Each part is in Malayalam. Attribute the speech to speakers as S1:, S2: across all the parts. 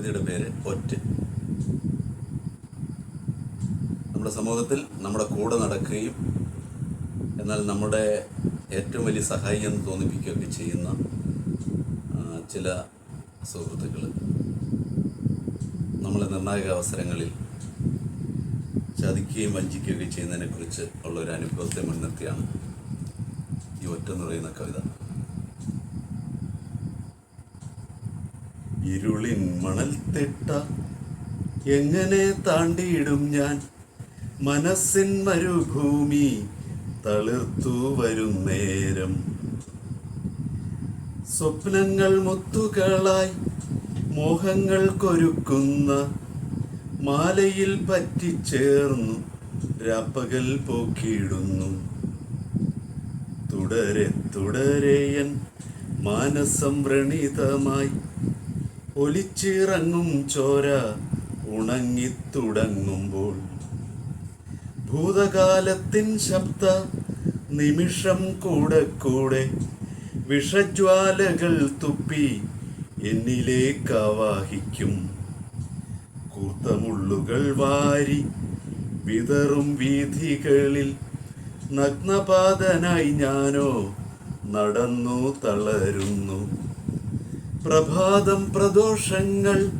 S1: ഒറ്റ. നമ്മുടെ സമൂഹത്തിൽ നമ്മുടെ കൂടെ നടക്കുകയും എന്നാൽ നമ്മുടെ ഏറ്റവും വലിയ സഹായി എന്ന് തോന്നിപ്പിക്കുകയൊക്കെ ചെയ്യുന്ന ചില സുഹൃത്തുക്കൾ നമ്മളെ നിർണായക അവസരങ്ങളിൽ ചതിക്കുകയും വഞ്ചിക്കുകയൊക്കെ ചെയ്യുന്നതിനെക്കുറിച്ച് ഉള്ള ഒരു അനുഭവത്തെ മുൻനിർത്തിയാണ് ഈ ഒറ്റ എന്ന് പറയുന്ന കവിത. ഇരുളിൻ മണൽ തിട്ട. എങ്ങനെ താണ്ടിയിടും ഞാൻ? മനസ്സിൻ മരുഭൂമി തളിർത്തു വരും നേരം. സ്വപ്നങ്ങൾ മുത്തുകളായി മോഹങ്ങൾ കൊരുക്കുന്ന മാലയിൽ പറ്റിച്ചേർന്നു രാപ്പകൽ പോക്കിയിടുന്നു. തുടരെ തുടരെയൻ മാനസം വ്രണിതമായി ഒലിച്ചിറങ്ങും ചോര ഉണങ്ങിത്തുടങ്ങുമ്പോൾ. ഭൂതകാലത്തിൻ ശബ്ദ നിമിഷം കൂടെ കൂടെ വിഷജ്വാലകൾ തുപ്പി എന്നിലേക്ക് ആവാഹിക്കും കൂർത്തമുള്ളുകൾ വാരി വിതറും വീഥികളിൽ നഗ്നപാതനായി ഞാനോ നടന്നു തളരുന്നു. പ്രഭാതം പ്രദോഷങ്ങൾ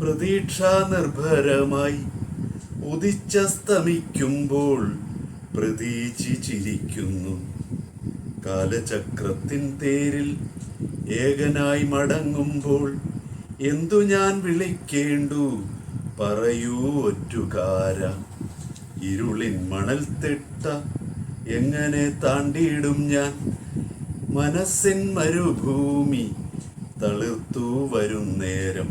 S1: പ്രതീക്ഷാ നിർഭരമായി ഉദിച്ചസ്തമിക്കുമ്പോൾ പ്രതീക്ഷിച്ചിരിക്കുന്നു. കാലചക്രത്തിൻ തേരിൽ ഏകനായി മടങ്ങുമ്പോൾ എന്തു ഞാൻ വിളിക്കേണ്ടു? പറയൂ ഒറ്റുകാര. ഇരുളിൻ മണൽ തിട്ട എങ്ങനെ താണ്ടിയിടും ഞാൻ? മനസ്സിൻ മരുഭൂമി തളിർത്തു വരും നേരം.